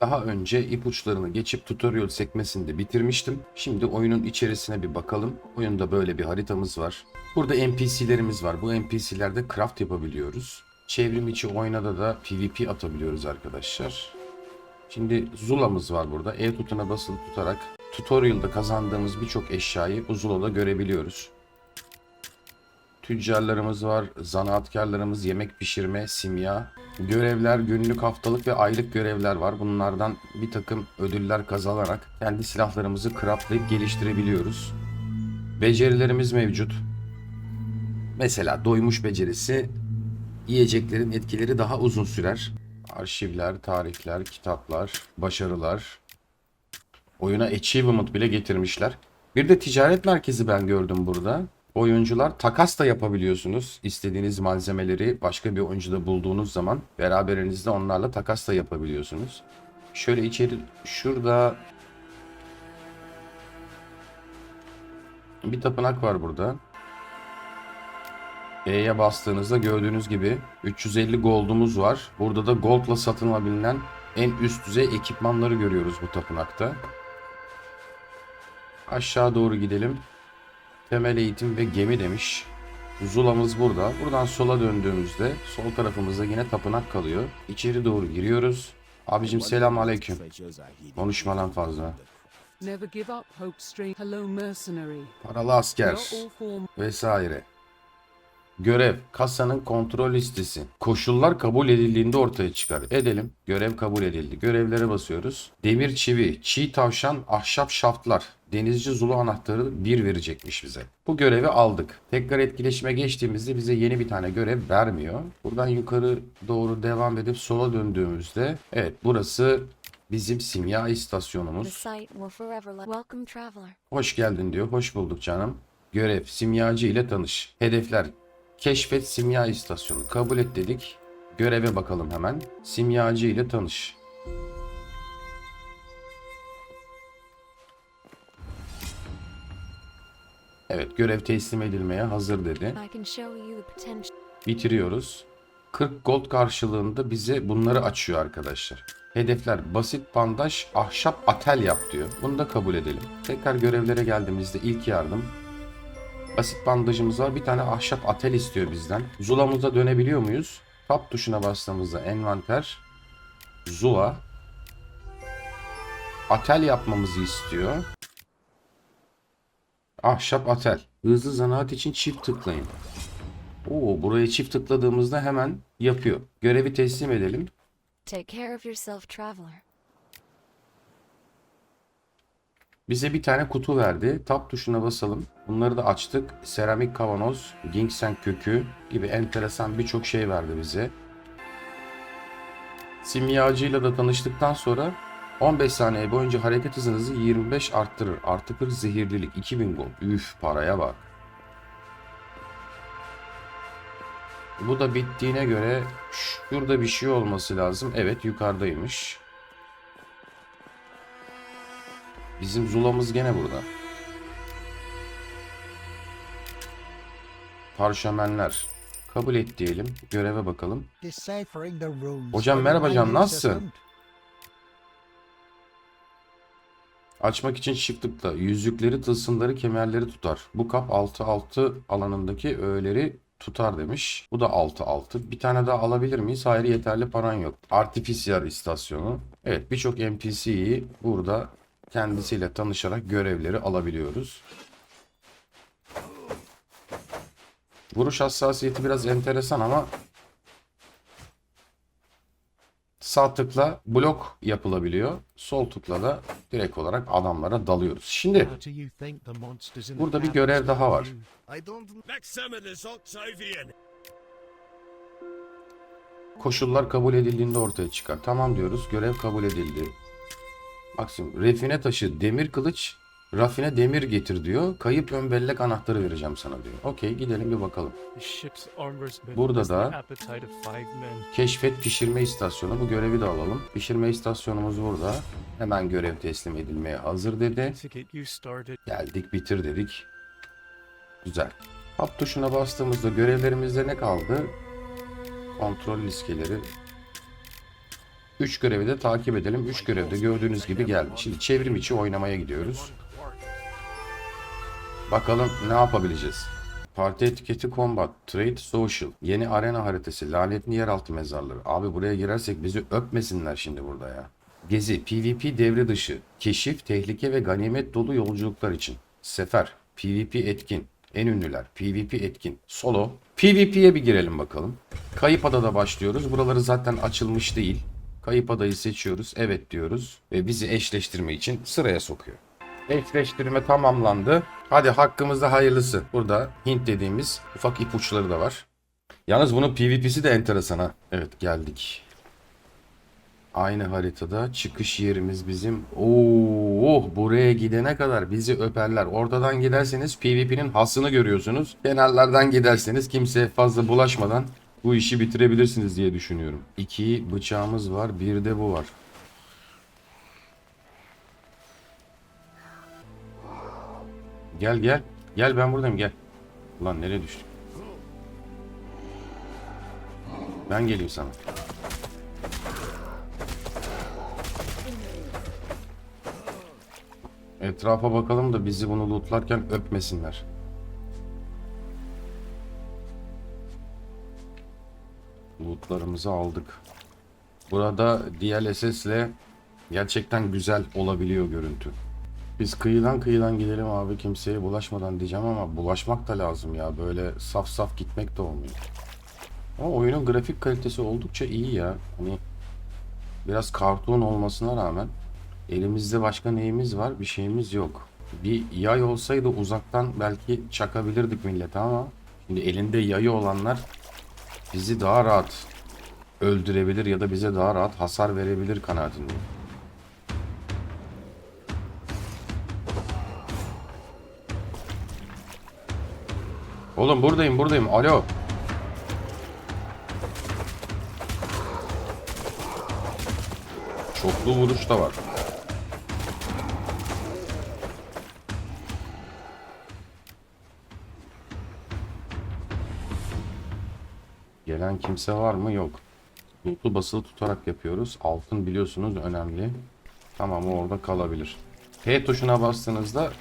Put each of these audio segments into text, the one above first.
Daha önce ipuçlarını geçip tutorial sekmesinde bitirmiştim. Şimdi oyunun içerisine bir bakalım. Oyunda böyle bir haritamız var. Burada NPC'lerimiz var. Bu NPC'lerde craft yapabiliyoruz. Çevrim içi oyuna da PvP atabiliyoruz arkadaşlar. Şimdi Zula'mız var burada. E tutuna basılı tutarak tutorial'da kazandığımız birçok eşyayı Zula'da görebiliyoruz. Tüccarlarımız var, zanaatkarlarımız, yemek pişirme, simya, görevler, günlük, haftalık ve aylık görevler var. Bunlardan bir takım ödüller kazanarak kendi silahlarımızı craftlayıp geliştirebiliyoruz. Becerilerimiz mevcut. Mesela doymuş becerisi yiyeceklerin etkileri daha uzun sürer. Arşivler, tarihler, kitaplar, başarılar. Oyuna achievement bile getirmişler. Bir de ticaret merkezi ben gördüm burada. Oyuncular takas da yapabiliyorsunuz. İstediğiniz malzemeleri başka bir oyuncuda bulduğunuz zaman beraberinizde onlarla takas da yapabiliyorsunuz. Şöyle içeri şurada bir tapınak var burada. E'ye bastığınızda gördüğünüz gibi 350 gold'umuz var. Burada da gold'la satın alabilen en üst düzey ekipmanları görüyoruz bu tapınakta. Aşağı doğru gidelim. Temel eğitim ve gemi demiş. Zula'mız burada. Buradan sola döndüğümüzde sol tarafımızda yine tapınak kalıyor. İçeri doğru giriyoruz. Abicim selam aleyküm. Konuşma lan fazla. Paralı asker vesaire. Görev, kasanın kontrol listesi. Koşullar kabul edildiğinde ortaya çıkar. Edelim. Görev kabul edildi. Görevlere basıyoruz. Demir çivi, çiğ tavşan, ahşap şaftlar. Denizci Zulu anahtarı 1 verecekmiş bize. Bu görevi aldık. Tekrar etkileşime geçtiğimizde bize yeni bir tane görev vermiyor. Buradan yukarı doğru devam edip sola döndüğümüzde evet burası bizim simya istasyonumuz. Hoş geldin diyor. Hoş bulduk canım. Görev simyacı ile tanış. Hedefler keşfet simya istasyonu. Kabul et dedik. Göreve bakalım hemen. Simyacı ile tanış. Evet görev teslim edilmeye hazır dedi. Bitiriyoruz. 40 gold karşılığında bize bunları açıyor arkadaşlar. Hedefler basit bandaj, ahşap atel yap diyor. Bunu da kabul edelim. Tekrar görevlere geldiğimizde ilk yardım. Basit bandajımız var. Bir tane ahşap atel istiyor bizden. Zula'mıza dönebiliyor muyuz? Tab tuşuna bastığımızda envanter. Zula. Atel yapmamızı istiyor. Ahşap atel. Hızlı zanaat için çift tıklayın. Oo, buraya çift tıkladığımızda hemen yapıyor. Görevi teslim edelim. Take care of yourself, traveler. Bize bir tane kutu verdi. Tab tuşuna basalım. Bunları da açtık. Seramik kavanoz, ginseng kökü gibi enteresan birçok şey verdi bize. Simyacıyla da tanıştıktan sonra 15 saniye boyunca hareket hızınızı 25 arttırır. Artı 40 zehirlilik 2000 gold. Üf paraya bak. Bu da bittiğine göre şurada bir şey olması lazım. Evet yukarıdaymış. Bizim Zula'mız gene burada. Parşömenler. Kabul et diyelim. Göreve bakalım. Hocam merhaba Can nasılsın? Açmak için çift tıkla. Yüzükleri, tılsımları, kemerleri tutar. Bu kap 6-6 alanındaki öğeleri tutar demiş. Bu da 6-6. Bir tane daha alabilir miyiz? Hayır yeterli paran yok. Artificial istasyonu. Evet birçok NPC'yi burada kendisiyle tanışarak görevleri alabiliyoruz. Vuruş hassasiyeti biraz enteresan ama sağ tıkla blok yapılabiliyor. Sol tıkla da direkt olarak adamlara dalıyoruz. Şimdi Burada bir görev daha var. koşullar kabul edildiğinde ortaya çıkar. Tamam diyoruz. Görev kabul edildi. Maksimum. Refine taşı, demir kılıç, rafine demir getir diyor. Kayıp ön bellek anahtarı vereceğim sana diyor. Okey gidelim bir bakalım. Burada da Keşfet pişirme istasyonu. Bu görevi de alalım. Pişirme istasyonumuz burada. Hemen görev teslim edilmeye hazır dedi. Geldik bitir dedik. Güzel. Hap tuşuna bastığımızda görevlerimizde ne kaldı? Kontrol listeleri. 3 görevi de takip edelim. 3 görev de gördüğünüz gibi geldi. Şimdi çevrim içi oynamaya gidiyoruz. Bakalım ne yapabileceğiz. Parti etiketi combat, trade social, yeni arena haritası, lanetli yeraltı mezarları. Abi buraya girersek bizi öpmesinler şimdi burada ya. Gezi, PvP devre dışı, keşif, tehlike ve ganimet dolu yolculuklar için. Sefer, PvP etkin, en ünlüler, PvP etkin, solo. PvP'ye bir girelim bakalım. Kayıp adada başlıyoruz. Buraları zaten açılmış değil. Kayıp adayı seçiyoruz, evet diyoruz ve bizi eşleştirme için sıraya sokuyor. Eşleştirme tamamlandı. Hadi hakkımızda hayırlısı. Burada Hint dediğimiz ufak ipuçları da var. Yalnız bunun PvP'si de enteresan. Evet geldik. Aynı haritada çıkış yerimiz bizim. Oo, oh, buraya gidene kadar bizi öperler. Ortadan giderseniz PvP'nin hasını görüyorsunuz. Kenarlardan giderseniz kimseye fazla bulaşmadan bu işi bitirebilirsiniz diye düşünüyorum. İki bıçağımız var, bir de bu var. Gel gel. Gel ben buradayım gel. Ulan nereye düştük? Ben geleyim sana. Etrafa bakalım da bizi bunu lootlarken öpmesinler. Lootlarımızı aldık. Burada DLSS ile gerçekten güzel olabiliyor görüntü. Biz kıyıdan kıyıdan gidelim abi kimseye bulaşmadan diyeceğim ama bulaşmak da lazım ya. Böyle saf saf gitmek de olmuyor. Ama oyunun grafik kalitesi oldukça iyi ya. Hani biraz kartun olmasına rağmen elimizde başka neyimiz var? Bir şeyimiz yok. Bir yay olsaydı uzaktan belki çakabilirdik millete ama şimdi elinde yayı olanlar bizi daha rahat öldürebilir ya da bize daha rahat hasar verebilir kanaatindeyim. Oğlum buradayım buradayım. Alo. Çoklu vuruş da var. Gelen kimse var mı? Yok. Mutlu basılı tutarak yapıyoruz. Altın biliyorsunuz önemli. Tamam orada kalabilir. P tuşuna bastığınızda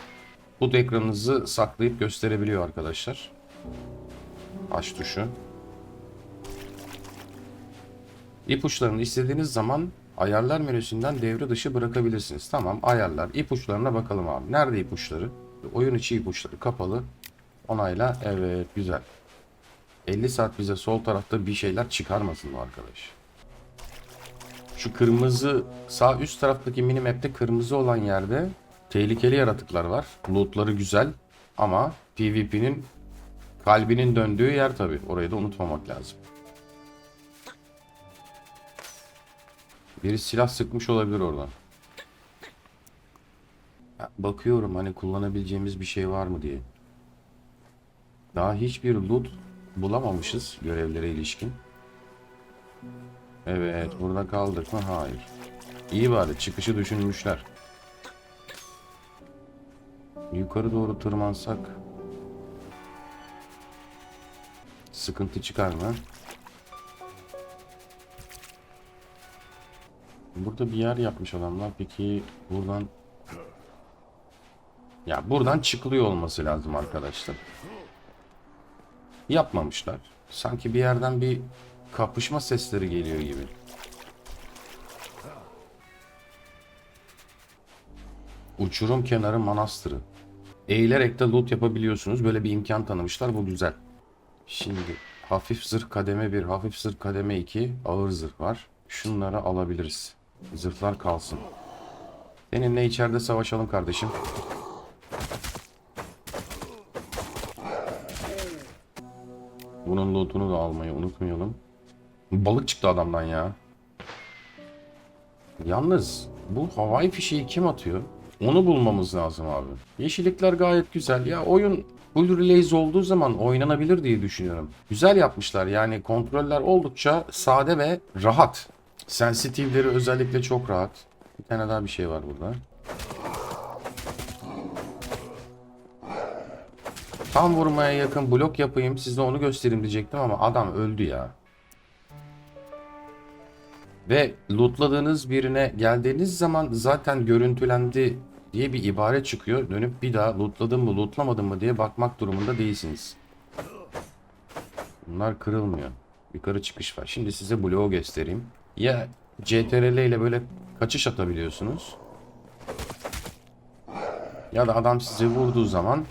bu ekranınızı saklayıp gösterebiliyor arkadaşlar. Aç tuşu. İpuçlarını istediğiniz zaman ayarlar menüsünden devre dışı bırakabilirsiniz. Tamam ayarlar. İpuçlarına bakalım abi. Nerede ipuçları? Oyun içi ipuçları kapalı. Onayla. Evet güzel. 50 saat bize sol tarafta bir şeyler çıkarmasın mı arkadaş? Şu kırmızı sağ üst taraftaki minimap'te kırmızı olan yerde tehlikeli yaratıklar var. Lootları güzel ama PvP'nin kalbinin döndüğü yer tabi. Orayı da unutmamak lazım. Biri silah sıkmış olabilir oradan. Bakıyorum hani kullanabileceğimiz bir şey var mı diye. Daha hiçbir loot bulamamışız görevlere ilişkin. Evet burada kaldık mı? Hayır. İyi bari çıkışı düşünmüşler. Yukarı doğru tırmansak sıkıntı çıkar mı? Burada bir yer yapmış adamlar. Peki buradan ya buradan çıkılıyor olması lazım arkadaşlar. Yapmamışlar. Sanki bir yerden bir kapışma sesleri geliyor gibi. Uçurum kenarı manastırı. Eğilerek de loot yapabiliyorsunuz. Böyle bir imkan tanımışlar. Bu güzel. Şimdi hafif zırh kademe 1, hafif zırh kademe 2, ağır zırh var. Şunları alabiliriz. Zırhlar kalsın. Seninle içeride savaşalım kardeşim. Bunun lootunu da almayı unutmayalım. Balık çıktı adamdan ya. Yalnız bu havai fişeği kim atıyor? Onu bulmamız lazım abi. Yeşillikler gayet güzel. Ya oyun full release olduğu zaman oynanabilir diye düşünüyorum. Güzel yapmışlar yani kontroller oldukça sade ve rahat. Sensitive'leri özellikle çok rahat. Bir tane daha bir şey var burada. Tam vurmaya yakın blok yapayım size onu göstereyim diyecektim ama adam öldü ya. Ve lootladığınız birine geldiğiniz zaman zaten görüntülendi diye bir ibare çıkıyor. Dönüp bir daha lootladın mı lootlamadın mı diye bakmak durumunda değilsiniz. Bunlar kırılmıyor. Yukarı çıkış var. Şimdi size bloğu göstereyim. Ya CTRL ile böyle kaçış atabiliyorsunuz. Ya da adam size vurduğu zaman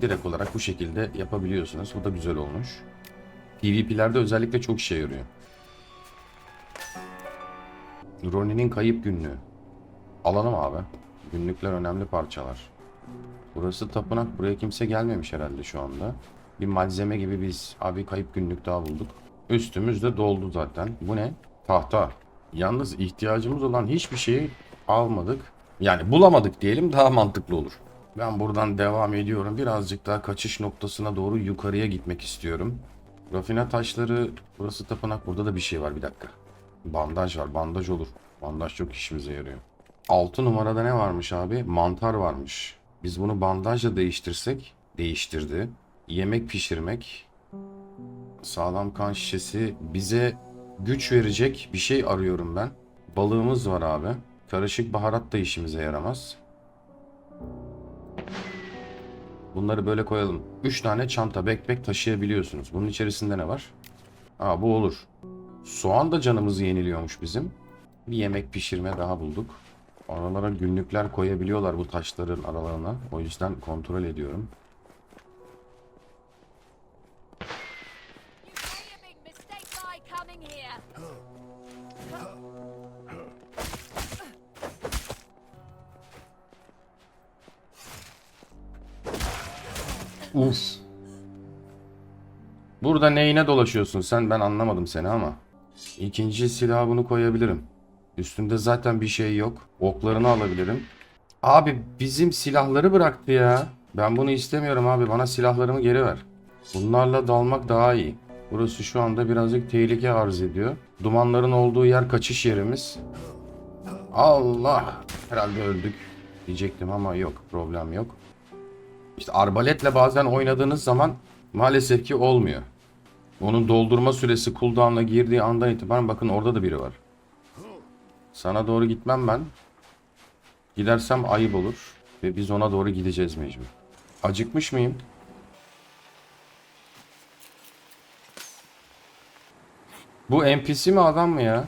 direkt olarak bu şekilde yapabiliyorsunuz. Bu da güzel olmuş. PvP'lerde özellikle çok işe yarıyor. Ronin'in kayıp günlüğü. Alalım abi. Günlükler önemli parçalar. Burası tapınak. Buraya kimse gelmemiş herhalde şu anda. Bir malzeme gibi biz abi kayıp günlük daha bulduk. Üstümüz de doldu zaten. Bu ne? Tahta. Yalnız ihtiyacımız olan hiçbir şeyi almadık. Yani bulamadık diyelim daha mantıklı olur. Ben buradan devam ediyorum. Birazcık daha kaçış noktasına doğru yukarıya gitmek istiyorum. Rafine taşları, burası tapınak. Burada da bir şey var bir dakika. Bandaj var. Bandaj olur. Bandaj çok işimize yarıyor. 6 numarada ne varmış abi? Mantar varmış. Biz bunu bandajla değiştirsek, değiştirdi. Yemek pişirmek, sağlam kan şişesi bize güç verecek bir şey arıyorum ben. Balığımız var abi. Karışık baharat da işimize yaramaz. Bunları böyle koyalım. 3 tane çanta backpack taşıyabiliyorsunuz. Bunun içerisinde ne var? Aa bu olur. Soğan da canımızı yeniliyormuş bizim. Bir yemek pişirme daha bulduk. Aralara günlükler koyabiliyorlar bu taşların aralarına. O yüzden kontrol ediyorum. Uf. Burada neyine dolaşıyorsun sen? Ben anlamadım seni ama. İkinci silah bunu koyabilirim. Üstünde zaten bir şey yok. Oklarını alabilirim. Abi bizim silahları bıraktı ya. Ben bunu istemiyorum abi. Bana silahlarımı geri ver. Bunlarla dalmak daha iyi. Burası şu anda birazcık tehlike arz ediyor. Dumanların olduğu yer kaçış yerimiz. Allah! Herhalde öldük diyecektim ama yok. Problem yok. İşte arbaletle bazen oynadığınız zaman maalesef ki olmuyor. Onun doldurma süresi cooldown'a girdiği andan itibaren bakın orada da biri var. Sana doğru gitmem ben. Gidersem ayıp olur. Ve biz ona doğru gideceğiz mecbur. Acıkmış mıyım? Bu NPC mi adam mı ya?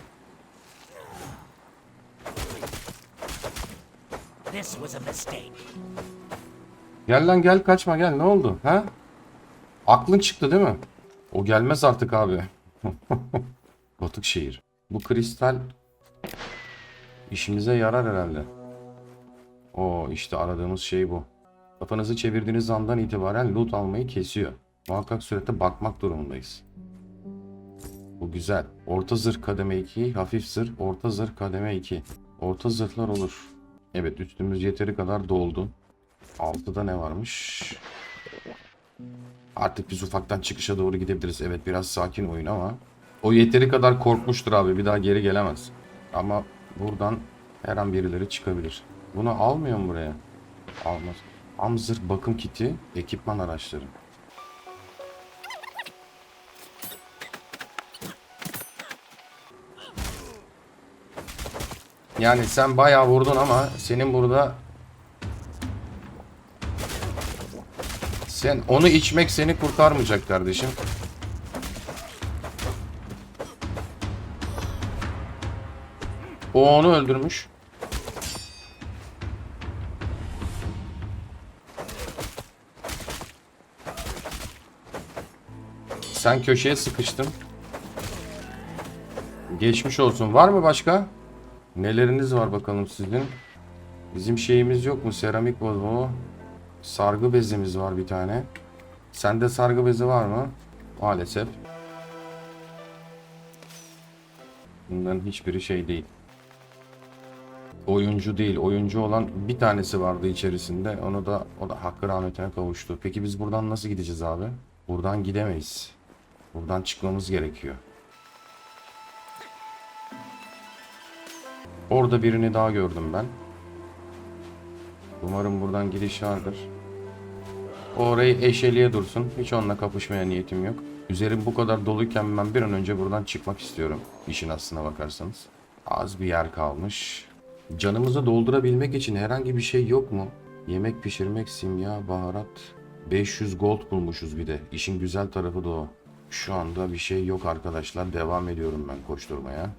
Gel lan gel kaçma gel ne oldu ha? Aklın çıktı değil mi? O gelmez artık abi. Batık şehir. Bu kristal işimize yarar herhalde. O işte aradığımız şey bu. Kafanızı çevirdiğiniz andan itibaren loot almayı kesiyor. Muhakkak surette bakmak durumundayız. Bu güzel. Orta zırh kademe 2, hafif zırh, orta zırh kademe 2. Orta zırhlar olur. Evet üstümüz yeteri kadar doldu. Altıda ne varmış? Artık biz ufaktan çıkışa doğru gidebiliriz. Evet biraz sakin oyun ama. O yeteri kadar korkmuştur abi. Bir daha geri gelemez. Ama buradan her an birileri çıkabilir. Bunu almıyor mu buraya? Almaz. Amzır bakım kiti, ekipman araçları. Yani sen bayağı vurdun ama senin burada Sen onu içmek seni kurtarmayacak kardeşim. O onu öldürmüş. Sen köşeye sıkıştın. Geçmiş olsun. Var mı başka? Neleriniz var bakalım sizin? Bizim şeyimiz yok mu? Seramik vazo. Sargı bezimiz var bir tane. Sende sargı bezi var mı? Maalesef. Bunların hiçbiri şey değil. Oyuncu değil. Oyuncu olan bir tanesi vardı içerisinde. Onu da o da hakkı rahmetine kavuştu. Peki biz buradan nasıl gideceğiz abi? Buradan gidemeyiz. Buradan çıkmamız gerekiyor. Orada birini daha gördüm ben. Umarım buradan gidiş vardır. Orayı eşeliğe dursun. Hiç onunla kapışmaya niyetim yok. Üzerim bu kadar doluyken ben bir an önce buradan çıkmak istiyorum. İşin aslına bakarsanız. Az bir yer kalmış. Canımızı doldurabilmek için herhangi bir şey yok mu? Yemek pişirmek, simya, baharat. 500 gold bulmuşuz bir de. İşin güzel tarafı da o. Şu anda bir şey yok arkadaşlar. Devam ediyorum ben koşturmaya.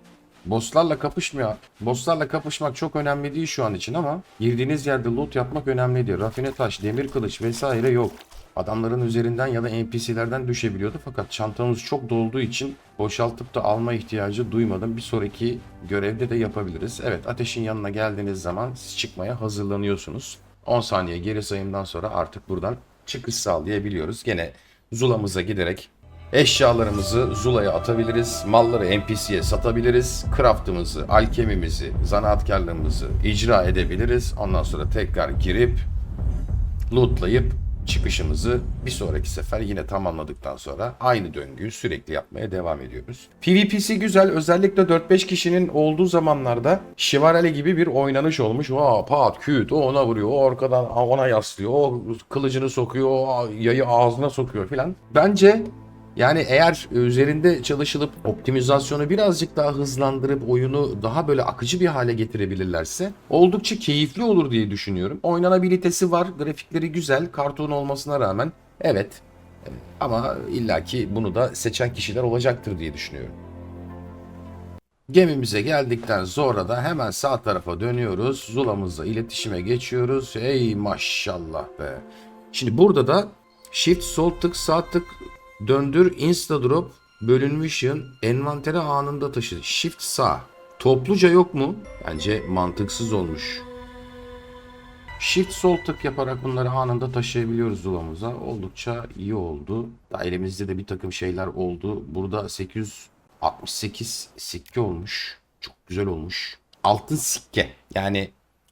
Bosslarla kapışmıyor. Bosslarla kapışmak çok önemli değil şu an için ama girdiğiniz yerde loot yapmak önemli değil. Rafine taş, demir kılıç vesaire yok. Adamların üzerinden ya da NPC'lerden düşebiliyordu fakat çantamız çok dolduğu için boşaltıp da alma ihtiyacı duymadım. Bir sonraki görevde de yapabiliriz. Evet ateşin yanına geldiğiniz zaman siz çıkmaya hazırlanıyorsunuz. 10 saniye geri sayımdan sonra artık buradan çıkış sağlayabiliyoruz. Gene Zula'mıza giderek Eşyalarımızı Zula'ya atabiliriz, malları NPC'ye satabiliriz, craftımızı, alkemimizi, zanaatkarlığımızı icra edebiliriz. Ondan sonra tekrar girip lootlayıp çıkışımızı bir sonraki sefer yine tamamladıktan sonra aynı döngüyü sürekli yapmaya devam ediyoruz. PvP'si güzel. Özellikle 4-5 kişinin olduğu zamanlarda Şivarale gibi bir oynanış olmuş. Aa, pat, küt, o ona vuruyor, o arkadan ona yaslıyor, o kılıcını sokuyor, o yayı ağzına sokuyor filan. Bence yani eğer üzerinde çalışılıp optimizasyonu birazcık daha hızlandırıp oyunu daha böyle akıcı bir hale getirebilirlerse oldukça keyifli olur diye düşünüyorum. Oynanabilitesi var, grafikleri güzel, karton olmasına rağmen evet ama illaki bunu da seçen kişiler olacaktır diye düşünüyorum. Gemimize geldikten sonra da hemen sağ tarafa dönüyoruz. Zula'mızla iletişime geçiyoruz. Ey maşallah be. Şimdi burada da Shift sol tık sağ tık döndür insta drop bölünmüş yön envantere anında taşı. Shift sağ. Topluca yok mu? Bence mantıksız olmuş. Shift sol tık yaparak bunları anında taşıyabiliyoruz Zula'mıza. Oldukça iyi oldu. Daha de bir takım şeyler oldu. Burada 868 sikke olmuş. Çok güzel olmuş. Altın sikke. Yani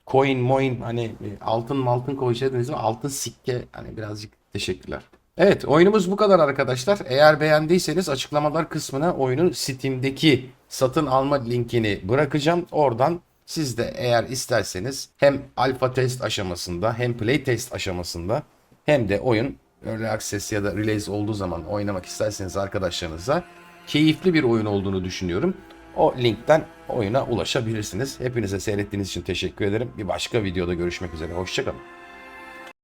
coin moin hani altın maltın koyacağınız ama altın sikke hani birazcık teşekkürler. Evet oyunumuz bu kadar arkadaşlar. Eğer beğendiyseniz açıklamalar kısmına oyunun Steam'deki satın alma linkini bırakacağım. Oradan siz de eğer isterseniz hem alfa test aşamasında hem play test aşamasında hem de oyun Early Access ya da Release olduğu zaman oynamak isterseniz arkadaşlarınıza keyifli bir oyun olduğunu düşünüyorum. O linkten oyuna ulaşabilirsiniz. Hepinize seyrettiğiniz için teşekkür ederim. Bir başka videoda görüşmek üzere. Hoşçakalın.